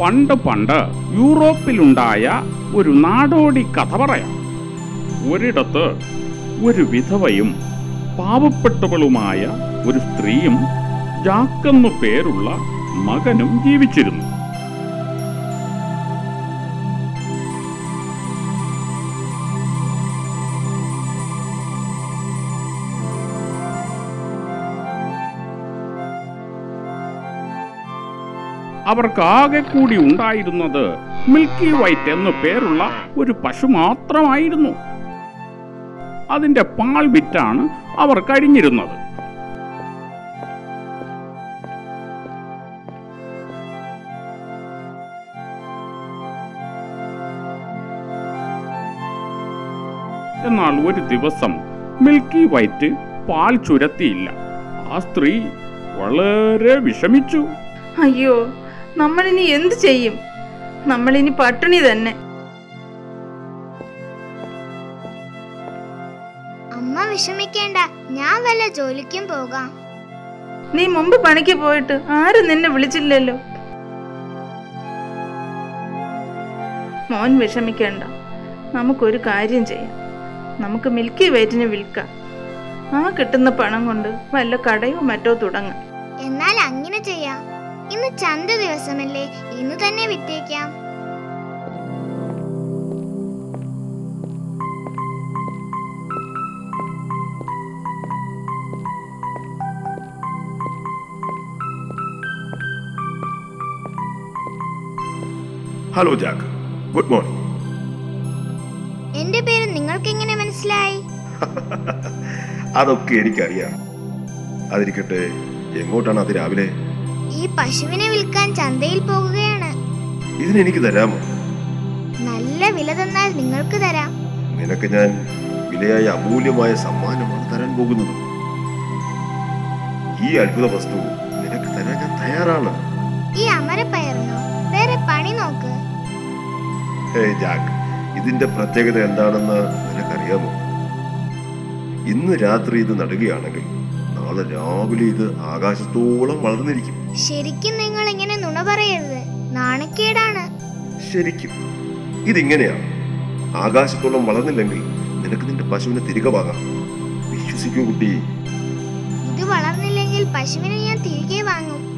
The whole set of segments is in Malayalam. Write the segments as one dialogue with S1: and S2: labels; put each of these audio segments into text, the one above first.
S1: പണ്ട് പണ്ട് യൂറോപ്പിലുണ്ടായ ഒരു നാടോടി കഥ പറയാം. ഒരിടത്ത് ഒരു വിധവയും പാവപ്പെട്ടവളുമായ ഒരു സ്ത്രീയും ജാക്കെന്നു പേരുള്ള മകനും ജീവിച്ചിരുന്നു. അവർക്ക് ആകെ കൂടി ഉണ്ടായിരുന്നത് മിൽക്കി വൈറ്റ് എന്നു പേരുള്ള ഒരു പശു മാത്രമായിരുന്നു. അതിന്റെ പാൽ വിറ്റാണ് അവർ കഴിഞ്ഞിരുന്നത്. എന്നാൽ ഒരു ദിവസം മിൽക്കി വൈറ്റ് പാൽ ചുരത്തിയില്ല. ആ സ്ത്രീ വളരെ വിഷമിച്ചു.
S2: അയ്യോ നമ്മളിനി എന്ത് ചെയ്യും? നമ്മളിനി പട്ടിണി തന്നെ.
S3: അമ്മ വിഷമിക്കേണ്ട ഞാൻ വല്ല ജോലിക്കും പോകാം.
S2: നീ മുമ്പ് പണിക്ക് പോയിട്ട് ആരും നിന്നെ വിളിച്ചില്ലല്ലോ. മോൻ വിഷമിക്കേണ്ട. നമുക്കൊരു കാര്യം ചെയ്യാം. നമുക്ക് മിൽക്കി വൈറ്റിനെ വിൽക്കാം. ആ കിട്ടുന്ന പണം കൊണ്ട് വല്ല കടയോ മറ്റോ തുടങ്ങാം.
S3: ചന്ത ദിവസമല്ലേ? ഇന്ന് തന്നെ വിറ്റേക്കാം
S4: ഹലോ ജാക്ക് ഗുഡ് മോർണിംഗ്
S3: എന്റെ പേര് നിങ്ങൾക്ക് എങ്ങനെ മനസ്സിലായി?
S4: അതൊക്കെ എനിക്കറിയാം. അതിരിക്കട്ടെ എങ്ങോട്ടാണ് അത് രാവിലെ?
S3: ഈ പശുവിനെ വിൽക്കാൻ ചന്തയിൽ പോകുകയാണ്.
S4: ഇതിനെനിക്ക് തരാമോ?
S3: നല്ല വില തന്നാൽ നിങ്ങൾക്ക് തരാം.
S4: നിനക്ക് ഞാൻ വിലയായ അമൂല്യമായ സമ്മാനമാണ് തരാൻ പോകുന്നത്. ഈ അത്ഭുത വസ്തു നിനക്ക് തരാൻ ഞാൻ തയ്യാറാണ്.
S3: ഈ അമരപ്പയറിനോ വേറെ പണി നോക്ക്.
S4: ജാക്ക് ഇതിന്റെ പ്രത്യേകത എന്താണെന്ന് നിനക്കറിയാമോ? ഇന്ന് രാത്രി ഇത് നടുകയാണെങ്കിൽ നാളെ രാവിലെ ഇത് ആകാശത്തോളം വളർന്നിരിക്കും.
S3: ശരിക്കും നിങ്ങൾ ഇങ്ങനെ നുണ പറയരുത്. നാണക്കേടാണ്.
S4: ശരിക്കും. ഇതിങ്ങനെയാണ് ആകാശത്തോളം വളർന്നില്ലെങ്കിൽ നിനക്ക് നിന്റെ പശുവിനെ തിരികെ വാങ്ങാം. വിശ്വസിക്കൂ കുട്ടി.
S3: ഇത് വളർന്നില്ലെങ്കിൽ പശുവിനെ ഞാൻ തിരികെ വാങ്ങും.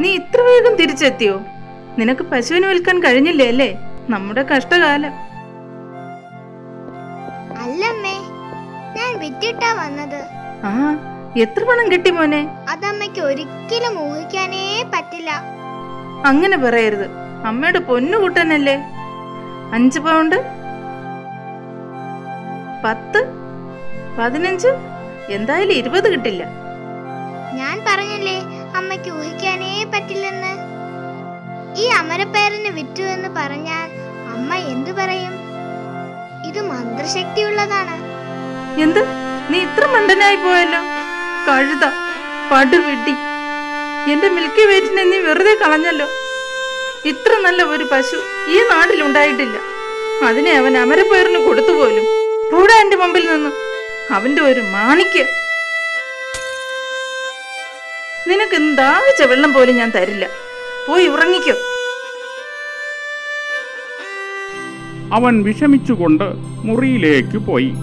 S2: നീ ഇത്ര വേഗം തിരിച്ചെത്തിയോ? നിനക്ക് പശുവിന് വിൽക്കാൻ കഴിഞ്ഞില്ലേ അല്ലേ? നമ്മുടെ കഷ്ടകാലം.
S3: അല്ലമ്മേ ഞാൻ വിറ്റിട്ടാ വന്നത്.
S2: ആ എത്ര പണം കിട്ടി മോനെ?
S3: അതമ്മയ്ക്ക് ഒരിക്കലും ഊഹിക്കാനേ പറ്റില്ല.
S2: അങ്ങനെ പറയരുത്. അമ്മയുടെ പൊന്നു കൂട്ടനല്ലേ? അഞ്ച് പൗണ്ട് പത്ത് പതിനഞ്ച് എന്തായാലും ഇരുപത് കിട്ടില്ല.
S3: ഞാൻ പറഞ്ഞല്ലേ അമ്മയ്ക്ക് ഊഹിക്കാനേ പറ്റില്ലെന്ന്. ഈ അമരപ്പയറിന് വിറ്റു എന്ന് പറഞ്ഞാൽ അമ്മ എന്തു പറയും? ഇത് മന്ത്രശക്തിയുള്ളതാണ്.
S2: എന്ത്? നീ ഇത്ര മണ്ടനായി പോയല്ലോ? കഴുത പടുവിട്ടി. എന്റെ മിൽക്കി വെയിറ്റിനെ നീ വെറുതെ കളഞ്ഞല്ലോ? ഇത്ര നല്ല ഒരു പശു ഈ നാട്ടിൽ ഉണ്ടായിട്ടില്ല അതിനെ അവൻ അമരപ്പയറിന് കൊടുത്തു പോലും കൂടെ എന്റെ മുമ്പിൽ നിന്ന്. അവന്റെ ഒരു മാണിക്യം. നിനക്ക് ദാഹിച്ച വെള്ളം പോലും ഞാൻ തരില്ല. പോയി ഉറങ്ങിക്കോ.
S1: അവൻ വിഷമിച്ചുകൊണ്ട് മുറിയിലേക്ക് പോയി.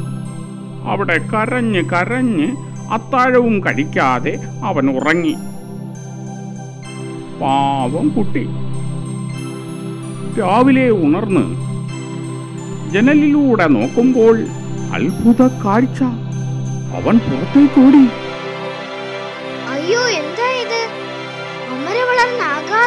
S1: അവിടെ കരഞ്ഞ് കരഞ്ഞ് അത്താഴവും കഴിക്കാതെ അവൻ ഉറങ്ങി. പാവം കുട്ടി. രാവിലെ ഉണർന്ന് ജനലിലൂടെ നോക്കുമ്പോൾ അത്ഭുത കാഴ്ച. അവൻ പുറത്തേക്കോടി.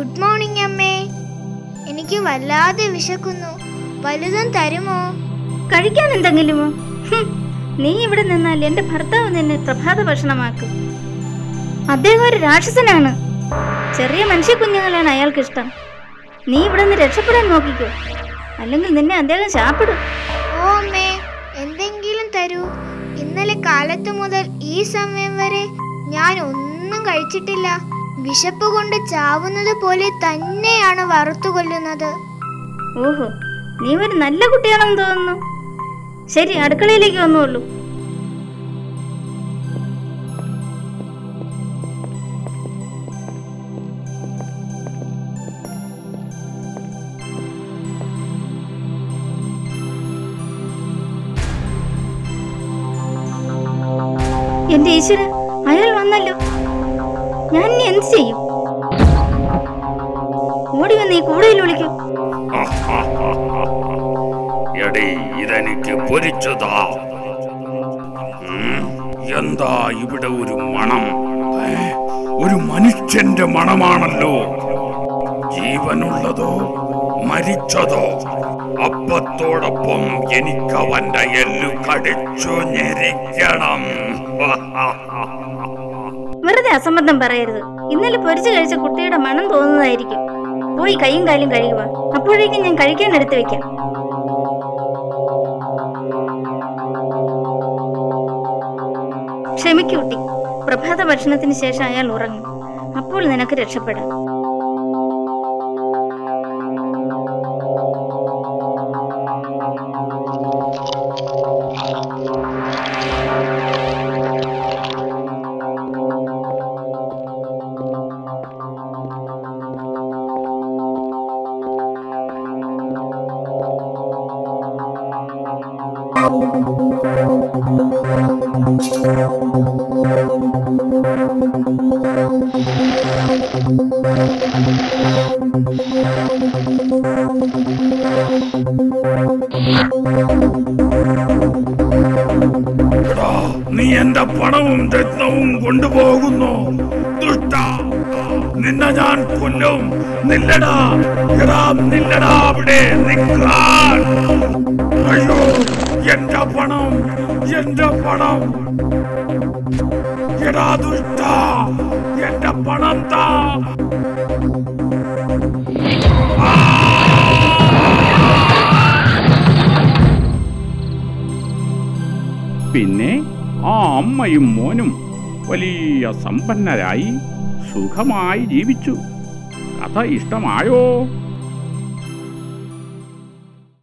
S3: ഗുഡ് മോർണിംഗ് അമ്മേ. എനിക്ക് വല്ലാതെ വിശക്കുന്നു. വലുതും തരുമോ?
S5: കഴിക്കാൻ എന്തെങ്കിലുമോ? നീ ഇവിടെ നിന്നാൽ എന്റെ ഭർത്താവ് നിന്നെ പ്രഭാത ഭക്ഷണമാക്കും അദ്ദേഹം ഒരു രാക്ഷസനാണ്. ചെറിയ മനുഷ്യ കുഞ്ഞുങ്ങളാണ് അയാൾക്ക് ഇഷ്ടം. നീ ഇവിടെ നിന്ന് രക്ഷപ്പെടാൻ നോക്കിക്കോ. അല്ലെങ്കിൽ നിന്നെ അദ്ദേഹം ശാപ്പിടും
S3: ഓ അമ്മേ എന്തെങ്കിലും തരൂ. ഇന്നലെ കാലത്ത് മുതൽ ഈ സമയം വരെ ഞാൻ ഒന്നും കഴിച്ചിട്ടില്ല. വിശപ്പ് കൊണ്ട് ചാവുന്നത് പോലെ തന്നെയാണ് വറുത്തു കൊല്ലുന്നത്.
S5: ഓഹോ നീ ഒരു നല്ല കുട്ടിയാണെന്ന് തോന്നുന്നു. ശരി അടുക്കളയിലേക്ക് വന്നോളൂ. എന്റെ ഈശ്വര അയാൾ വന്നല്ലോ. ഞാൻ ഇനി എന്ത് ചെയ്യും? ഓടി വന്ന് ഈ കൂടുതൽ വിളിക്കും
S6: ഇതെനിക്ക് പൊരിച്ചതാ. എന്താ ഇവിടെ ഒരു മണം? ഒരു മനുഷ്യന്റെ മണമാണല്ലോ. ജീവനുള്ളതോ മരിച്ചതോ? അപ്പത്തോടൊപ്പം എനിക്ക് അവന്റെ എല്ലു കടിച്ചു ഞെരിക്കണം.
S5: വെറുതെ അസംബന്ധം പറയരുത്. ഇന്നലെ പൊരിച്ചു കഴിച്ച കുട്ടിയുടെ മണം തോന്നുന്നതായിരിക്കും. പോയി കൈയും കാലും കഴുകുക. അപ്പോഴേക്കും ഞാൻ കഴിക്കാൻ എടുത്തു വെക്കാം. ക്ഷമിക്കൂട്ടി പ്രഭാത ഭക്ഷണത്തിന് ശേഷം അയാൾ ഉറങ്ങും. അപ്പോൾ നിനക്ക് രക്ഷപ്പെടാം.
S6: നീ എന്റെ പണവും രത്നവും കൊണ്ടുപോകുന്നു. ദുഷ്ട നിന്നെ ഞാൻ കൊല്ലും. നില്ലടാ നില്ലടാ അവിടെ നിൽക്കാൻ. അയ്യോ. എന്റെ പണം എന്റെ പണം. എടാ ദുഷ്ട എന്റെ പണം താ. പിന്നെ ആ അമ്മയും മോനും വലിയ സമ്പന്നരായി സുഖമായി ജീവിച്ചു. കഥ ഇഷ്ടമായോ?